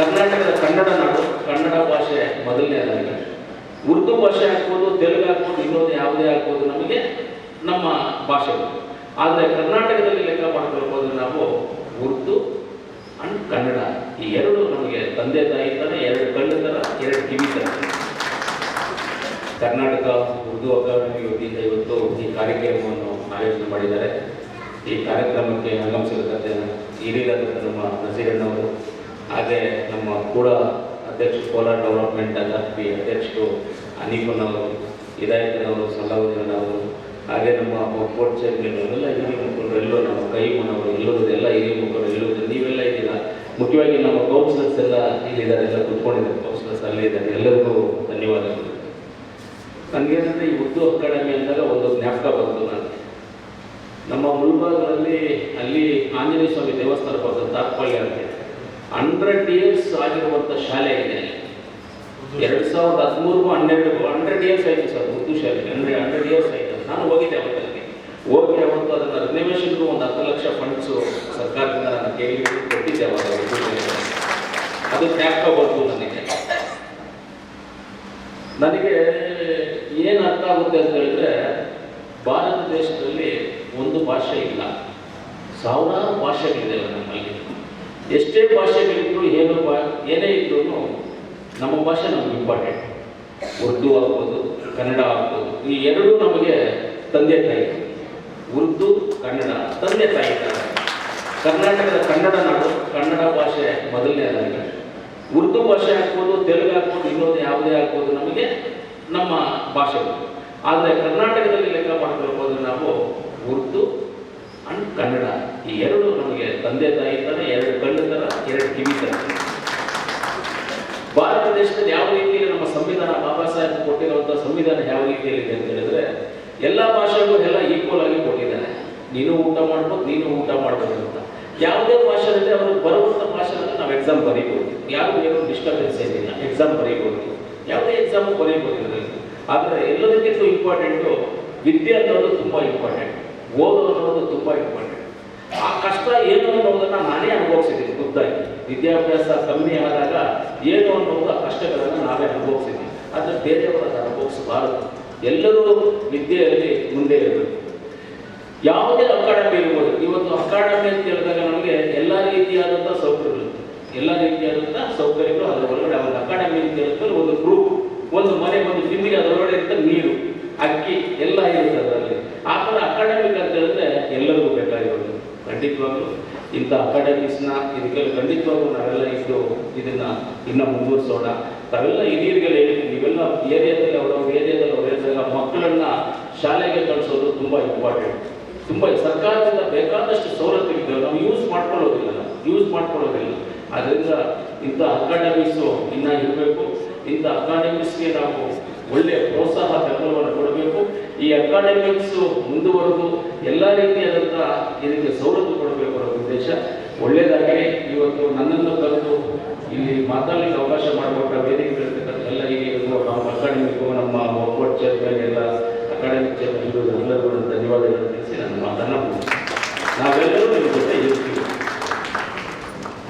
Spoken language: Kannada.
ಕರ್ನಾಟಕದ ಕನ್ನಡ ನಾಡು, ಕನ್ನಡ ಭಾಷೆ ಮೊದಲನೇದಾಗಿದೆ ಉರ್ದು ಭಾಷೆ ಆಗ್ಬೋದು ತೆಲುಗು ಆಗ್ಬೋದು ಇನ್ನೊಂದು ಯಾವುದೇ ಆಗ್ಬೋದು ನಮಗೆ ನಮ್ಮ ಭಾಷೆಗಳು ಆದರೆ ಕರ್ನಾಟಕದಲ್ಲಿ ಲೆಕ್ಕ ಮಾಡ್ಕೊಳ್ಬೋದು ನಾವು ಉರ್ದು ಅಂಡ್ ಕನ್ನಡ. ಈ ಎರಡು ನಮಗೆ ತಂದೆ ತಾಯಿ ಥರ ಎರಡು ಕಣ್ಣು ಥರ ಎರಡು ಕಿವಿ ಥರ ಕರ್ನಾಟಕ, ಉರ್ದು ಅಕಾಡೆಮಿ ವತಿಯಿಂದ ಇವತ್ತು ಈ ಕಾರ್ಯಕ್ರಮವನ್ನು ಆಯೋಜನೆ ಮಾಡಿದ್ದಾರೆ. ಈ ಕಾರ್ಯಕ್ರಮಕ್ಕೆ ಆಗಮಿಸಿರುವಂತೆ ಹಿರಿಯರಾದಂಥ ನಮ್ಮ ನಸೀರಣ್ಣವರು. ಹಾಗೆ ನಮ್ಮ ಕೂಡ ಅಧ್ಯಕ್ಷ ಕೋಲಾರ ಡೆವಲಪ್ಮೆಂಟ್ ಅಥಾರಿಟಿ ಅಧ್ಯಕ್ಷರು ಅನೀಫನವರು ಹಿದಾಯತನವರು ನಾವು ಹಾಗೆ ನಮ್ಮ ಬೋರ್ಡ್ ಚೇರ್ಮನ್ ಅವರೆಲ್ಲ ಹಿರಿಯ ಮುಖಂಡರು, ಎಲ್ಲರೂ ನಮ್ಮ ಕೈ ಮುನ್ನವರು ಎಲ್ಲರೂ ಎಲ್ಲ ಹಿರಿಯ ಮುಖಂಡರು, ಎಲ್ಲರೂ ನೀವೆಲ್ಲ ಇದ್ದೀರಾ? ಮುಖ್ಯವಾಗಿ ನಮ್ಮ ಕೌನ್ಸಿಲರ್ಸ್ ಎಲ್ಲ ಇಲ್ಲಿದ್ದಾರೆ, ಎಲ್ಲ ಕುತ್ಕೊಂಡಿದ್ದಾರೆ ಕೌನ್ಸಿಲರ್ಸ್ ಅಲ್ಲೇ ಇದ್ದಾರೆ. ಎಲ್ಲರಿಗೂ ಧನ್ಯವಾದಗಳು. ನನಗೇನಂದರೆ ಈ ಉದ್ದು ಅಕಾಡೆಮಿ ಅಂದಾಗ ಒಂದು ಜ್ಞಾಪಕ ಬಂತು ನನಗೆ. ನಮ್ಮ ಮುಳುಭಾಗದಲ್ಲಿ ಅಲ್ಲಿ ಆಂಜನೇಯ ಸ್ವಾಮಿ ದೇವಸ್ಥಾನ ಬರ್ತದೆ ತಾತ್ಪಲ್ಯ ಅಂತ ಹಂಡ್ರೆಡ್ ಇಯರ್ಸ್ ಆಗಿರುವಂಥ ಶಾಲೆ ಇದೆ. ಎರಡು ಸಾವಿರದ ಹದಿಮೂರು ಹನ್ನೆರಡು ಹಂಡ್ರೆಡ್ ಇಯರ್ಸ್ ಆಯಿತು ಸರ್ ಉರ್ದು ಶಾಲೆ. ಅಂದರೆ ಹಂಡ್ರೆಡ್ ಇಯರ್ಸ್ ಆಯಿತು. ನಾನು ಹೋಗಿದ್ದೆ ಅವತ್ತಲ್ಲಿ ಹೋಗಿ ಅವತ್ತು, ಅದನ್ನು ರಿನೋವೇಷನ್ಗೂ ಒಂದು ಹತ್ತು ಲಕ್ಷ ಫಂಡ್ಸು ಸರ್ಕಾರದಿಂದ ನಾನು ಕೇಳಿ ಕೊಟ್ಟಿದ್ದೆ ಅವಾಗ ಅದು ಬಂತು ನನಗೆ. ನನಗೆ ಏನು ಅರ್ಥ ಆಗುತ್ತೆ ಅಂತ ಹೇಳಿದ್ರೆ, ಭಾರತ ದೇಶದಲ್ಲಿ ಒಂದು ಭಾಷೆ ಇಲ್ಲ. ಸಾವಿರಾರು ಭಾಷೆಗಳಿದೆ ನಮ್ಮಲ್ಲಿ. ಎಷ್ಟೇ ಭಾಷೆಗಳಿದ್ರು ಏನು ಭಾ ಏನೇ ಇದ್ರೂ ನಮ್ಮ ಭಾಷೆ ನಮ್ಗೆ ಇಂಪಾರ್ಟೆಂಟ್ ಉರ್ದು ಆಗ್ಬೋದು, ಕನ್ನಡ ಆಗ್ಬೋದು. ಈ ಎರಡೂ ನಮಗೆ ತಂದೆ ತಾಯಿ. ಉರ್ದು, ಕನ್ನಡ, ತಂದೆ ತಾಯಿ ಕರ್ನಾಟಕದ ಕನ್ನಡ ನಾಡು, ಕನ್ನಡ ಭಾಷೆ ಮೊದಲನೇ ಅದಾಗ ಉರ್ದು ಭಾಷೆ ಆಗ್ಬೋದು, ತೆಲುಗು ಆಗ್ಬೋದು, ಇನ್ನೊಂದು ಯಾವುದೇ ಆಗ್ಬೋದು ನಮಗೆ ನಮ್ಮ ಭಾಷೆಗಳು ಆದರೆ ಕರ್ನಾಟಕದಲ್ಲಿ ಲೆಕ್ಕ ಮಾಡ್ಕೊಳ್ಬೋದು ನಾವು ಉರ್ದು ಅಂಡ್ ಕನ್ನಡ. ಈ ಎರಡು ನಮಗೆ ತಂದೆ ತಾಯಿ ತರ ಎರಡು ಕಣ್ಣು ತರ ಎರಡು ಕಿವಿ ತರ ಭಾರತ ದೇಶದಲ್ಲಿ ಯಾವ ರೀತಿಯಲ್ಲಿ ನಮ್ಮ ಸಂವಿಧಾನ ಬಾಬಾ ಸಾಹೇಬ್ ಕೊಟ್ಟಿರುವಂತಹ ಸಂವಿಧಾನ ಯಾವ ರೀತಿಯಲ್ಲಿ ಇದೆ ಅಂತ ಹೇಳಿದ್ರೆ, ಎಲ್ಲ ಭಾಷೆಗೂ ಎಲ್ಲ ಈಕ್ವಲ್ ಆಗಿ ಕೊಟ್ಟಿದ್ದಾರೆ. ನೀನು ಊಟ ಮಾಡ್ಬೋದು ನೀನು ಊಟ ಮಾಡ್ಬೋದು ಅಂತ. ಯಾವುದೇ ಭಾಷೆಯಲ್ಲಿ ಅವರು ಬರುವಂಥ ಭಾಷೆನಲ್ಲಿ ನಾವು ಎಕ್ಸಾಮ್ ಬರೀಬೋದು. ಯಾರು ಏನು ಡಿಸ್ಟರ್ಬೆನ್ಸ್ ಏನಿಲ್ಲ. ಎಕ್ಸಾಮ್ ಬರೀಬೋದು. ಯಾವುದೇ ಎಕ್ಸಾಮು ಬರೀಬೋದು ಆದರೆ ಎಲ್ಲದಕ್ಕಿಂತ ಇಂಪಾರ್ಟೆಂಟು ವಿದ್ಯೆ ಅನ್ನೋದು ತುಂಬ ಇಂಪಾರ್ಟೆಂಟ್ ಓದು ಅನ್ನೋದು ತುಂಬ ಇಂಪಾರ್ಟೆಂಟ್ ಆ ಕಷ್ಟ ಏನು ಅನ್ನೋದನ್ನ ನಾನೇ ಅನುಭವಿಸಿದ್ದೀನಿ ಖುದ್ದಾಗಿ. ವಿದ್ಯಾಭ್ಯಾಸ ಕಮ್ಮಿ ಆದಾಗ ಏನು ಅನ್ನೋದು ಆ ಕಷ್ಟಗಳನ್ನು ನಾವೇ ಅನುಭವಿಸಿದ್ದೀವಿ. ಆದರೆ ಬೇರೆಯವರನ್ನು ಅನುಭವಿಸಬಾರದು. ಎಲ್ಲರೂ ವಿದ್ಯೆಯಲ್ಲಿ ಮುಂದೆ ಇರಬೇಕು. ಯಾವುದೇ ಅಕಾಡೆಮಿ ಇರ್ಬೋದು. ಇವತ್ತು ಅಕಾಡೆಮಿ ಅಂತ ಹೇಳಿದಾಗ ನಮಗೆ ಎಲ್ಲ ರೀತಿಯಾದಂಥ ಸೌಕರ್ಯಗಳು ಎಲ್ಲ ರೀತಿಯಾದಂಥ ಸೌಕರ್ಯಗಳು ಅದರ ಒಳಗಡೆ ಒಂದು ಅಕಾಡೆಮಿ ಅಂತ ಹೇಳಿದ್ರೆ ಒಂದು ಗ್ರೂಪ್ ಒಂದು ಮನೆ, ಒಂದು ಜಿಮ್ಮಿಗೆ ಅದರೊಳಗಡೆ ಇರ್ತದೆ ನೀರು, ಅಕ್ಕಿ ಎಲ್ಲ ಇರುತ್ತೆ ಅದರಲ್ಲಿ. ಆ ಥರ ಅಕಾಡೆಮಿಕ್ ಅಂತ ಹೇಳಿದ್ರೆ ಖಂಡಿತವಾಗ್ಲೂ ಇಂಥ ಅಕಾಡೆಮಿಸ್ನ ಇದಕ್ಕೆ ಖಂಡಿತವಾಗ್ಲೂ ನಾವೆಲ್ಲ ಇದ್ದು ಇದನ್ನ ಇನ್ನು ಮುಂದುವರಿಸೋಣ. ತಾವೆಲ್ಲ ಹಿರಿಯರಿಗೆಲ್ಲ ಹೇಳಿ ನೀವೆಲ್ಲ ಏರಿಯಾದಲ್ಲಿ ಅವ್ರವ್ರ ಏರಿಯಾದಲ್ಲಿ ಅವ್ರು ಹೇಳಿದಾಗ ಮಕ್ಕಳನ್ನ ಶಾಲೆಗೆ ಕಳಿಸೋದು ತುಂಬ ಇಂಪಾರ್ಟೆಂಟ್ ತುಂಬ ಸರ್ಕಾರದಿಂದ ಬೇಕಾದಷ್ಟು ಸವಲತ್ತುಗಳಿದ್ದಾವೆ ನಾವು ಯೂಸ್ ಮಾಡ್ಕೊಳ್ಳೋದಿಲ್ಲ ಯೂಸ್ ಮಾಡ್ಕೊಳ್ಳೋದಿಲ್ಲ. ಅದರಿಂದ ಇಂಥ ಅಕಾಡೆಮೀಸು ಇನ್ನೂ ಇರಬೇಕು. ಇಂಥ ಅಕಾಡೆಮಿಕ್ಸ್ಗೆ ನಾವು ಒಳ್ಳೆಯ ಪ್ರೋತ್ಸಾಹ ಬೆಂಬಲವನ್ನು ಕೊಡಬೇಕು. ಈ ಅಕಾಡೆಮಿಕ್ಸ್ ಮುಂದುವರೆದು ಎಲ್ಲ ರೀತಿಯಾದಂಥ ಇದಕ್ಕೆ ಸವಲತ್ತು ಕೊಡಬೇಕು ಅನ್ನೋ ಉದ್ದೇಶ. ಒಳ್ಳೆಯದಾಗಿ ಇವತ್ತು ನನ್ನನ್ನು ಕರೆದು